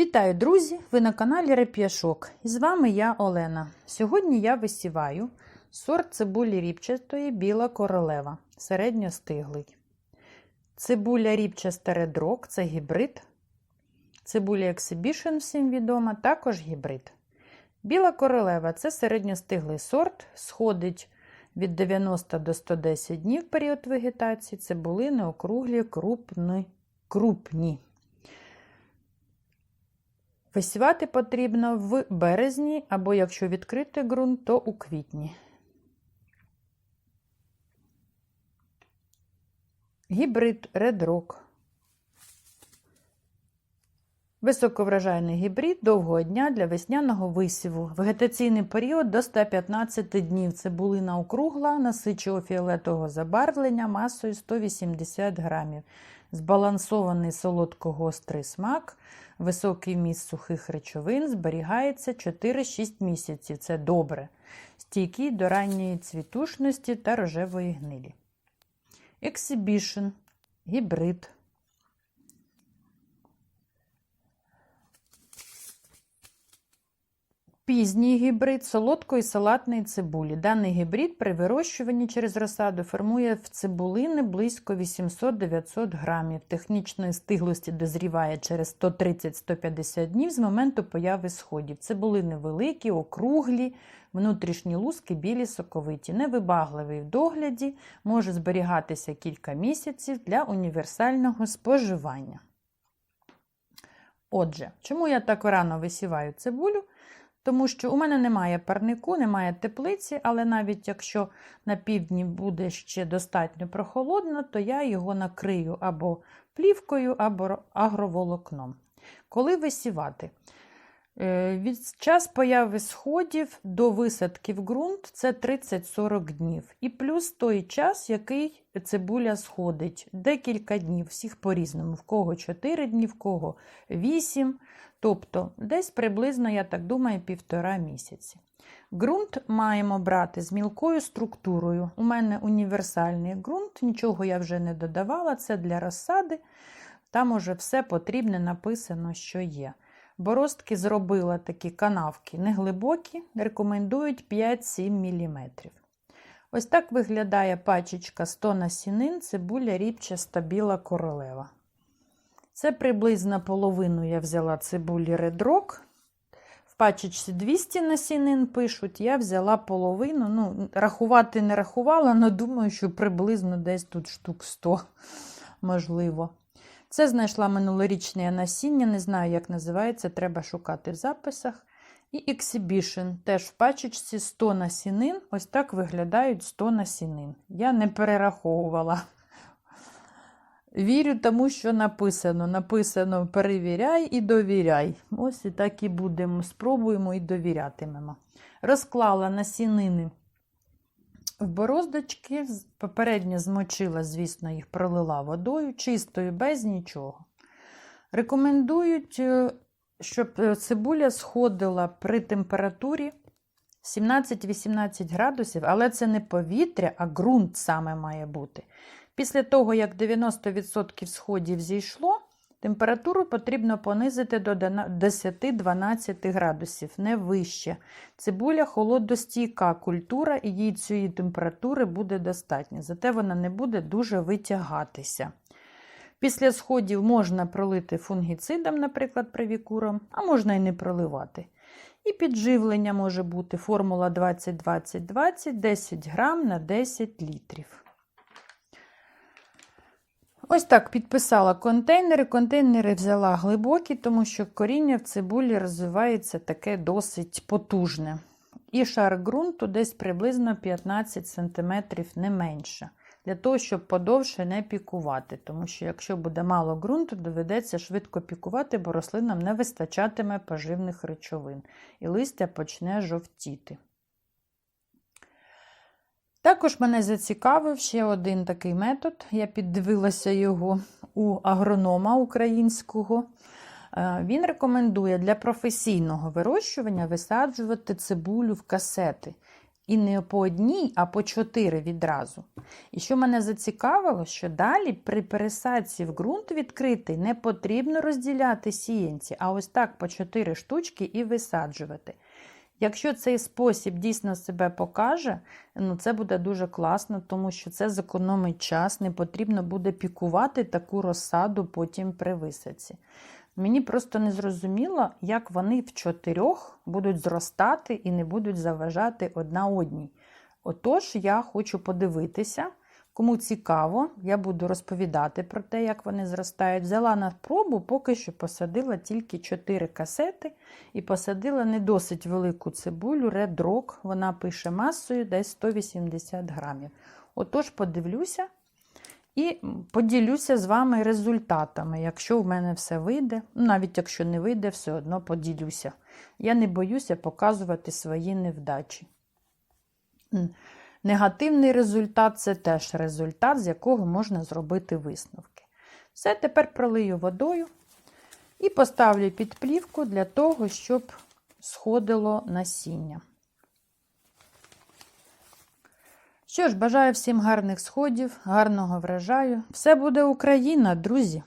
Вітаю, друзі! Ви на каналі Реп'яшок. І з вами я Олена. Сьогодні я висіваю сорт цибулі ріпчастої біла королева, середньостиглий. Цибуля ріпчаста редрок це гібрид. Цибуля Exhibition всім відома, також гібрид. Біла королева це середньостиглий сорт, сходить від 90 до 110 днів період вегетації, цибулини округлі, крупні. крупні. Висівати потрібно в березні, або якщо відкрити ґрунт, то у квітні. Гібрид Red Rock. Високовражайний гібрид довгого дня для весняного висіву. Вегетаційний період до 115 днів. Цибулина округла, насичого фіолетового забарвлення масою 180 грамів. Збалансований солодко-гострий смак, високий міст сухих речовин, зберігається 4-6 місяців. Це добре. Стійкий до ранньої цвітушності та рожевої гнилі. Ексібішн, гібрид. Пізній гібрид солодкої салатної цибулі. Даний гібрид при вирощуванні через розсаду формує в цибулини близько 800-900 грамів. Технічної стиглості дозріває через 130-150 днів з моменту появи сходів. Цибулини великі, округлі, внутрішні луски білі соковиті. Невибагливий в догляді, може зберігатися кілька місяців для універсального споживання. Отже, чому я так рано висіваю цибулю? Тому що у мене немає парнику, немає теплиці, але навіть якщо на півдні буде ще достатньо прохолодно, то я його накрию або плівкою, або агроволокном. Коли висівати? Від час появи сходів до висадки в ґрунт це 30-40 днів. І плюс той час, який цибуля сходить. Декілька днів, всіх по-різному. В кого 4 дні, в кого 8. Тобто, десь приблизно, я так думаю, півтора місяці. Ґрунт маємо брати з мілкою структурою. У мене універсальний ґрунт, нічого я вже не додавала, це для розсади. Там уже все потрібне написано, що є. Боростки зробила такі канавки неглибокі, рекомендують 5-7 мм. Ось так виглядає пачечка 100 насінин, цибуля ріпчаста біла королева. Це приблизно половину я взяла цибулі редрок. В пачечці 200 насінин пишуть, я взяла половину. Ну, Рахувати не рахувала, але думаю, що приблизно десь тут штук 100, можливо. Це знайшла минулорічне насіння, не знаю, як називається, треба шукати в записах. І Exhibition теж в пачечці 100 насінин. Ось так виглядають 100 насінин. Я не перераховувала. Вірю тому, що написано. Написано перевіряй і довіряй. Ось і так і будемо. Спробуємо і довірятимемо. Розклала насінини в бороздочки, попередньо змочила, звісно, їх пролила водою, чистою, без нічого. Рекомендують, е, щоб цибуля сходила при температурі 17-18 градусів, але це не повітря, а ґрунт саме має бути. Після того, як 90% сходів зійшло, температуру потрібно понизити до 10-12 градусів, не вище. Цибуля холодостійка культура, і їй цієї температури буде достатньо, зате вона не буде дуже витягатися. Після сходів можна пролити фунгіцидом, наприклад, привікуром, а можна і не проливати. І підживлення може бути формула 20-20-20, 10 грам на 10 літрів. Ось так підписала контейнери. Контейнери взяла глибокі, тому що коріння в цибулі розвивається таке досить потужне. І шар ґрунту десь приблизно 15 см не менше. Для того, щоб подовше не пікувати. Тому що, якщо буде мало ґрунту, доведеться швидко пікувати, бо рослинам не вистачатиме поживних речовин. І листя почне жовтіти. Також мене зацікавив ще один такий метод. Я піддивилася його у агронома українського. Він рекомендує для професійного вирощування висаджувати цибулю в касети. І не по одній, а по чотири відразу. І що мене зацікавило, що далі при пересадці в ґрунт відкритий не потрібно розділяти сіянці, а ось так по чотири штучки і висаджувати. Якщо цей спосіб дійсно себе покаже, ну це буде дуже класно, тому що це зекономить час, не потрібно буде пікувати таку розсаду потім при висадці. Мені просто не зрозуміло, як вони в чотирьох будуть зростати і не будуть заважати одна одній. Отож, я хочу подивитися, кому цікаво, я буду розповідати про те, як вони зростають. Взяла на пробу, поки що посадила тільки 4 касети і посадила не досить велику цибулю Red Rock. Вона пише масою десь 180 грамів. Отож, подивлюся. І поділюся з вами результатами, якщо в мене все вийде. Ну, Навіть якщо не вийде, все одно поділюся. Я не боюся показувати свої невдачі. Негативний результат це теж результат, з якого можна зробити висновки. Все, тепер пролию водою і поставлю під плівку для того, щоб сходило насіння. Що ж, бажаю всім гарних сходів, гарного врожаю. Все буде Україна, друзі!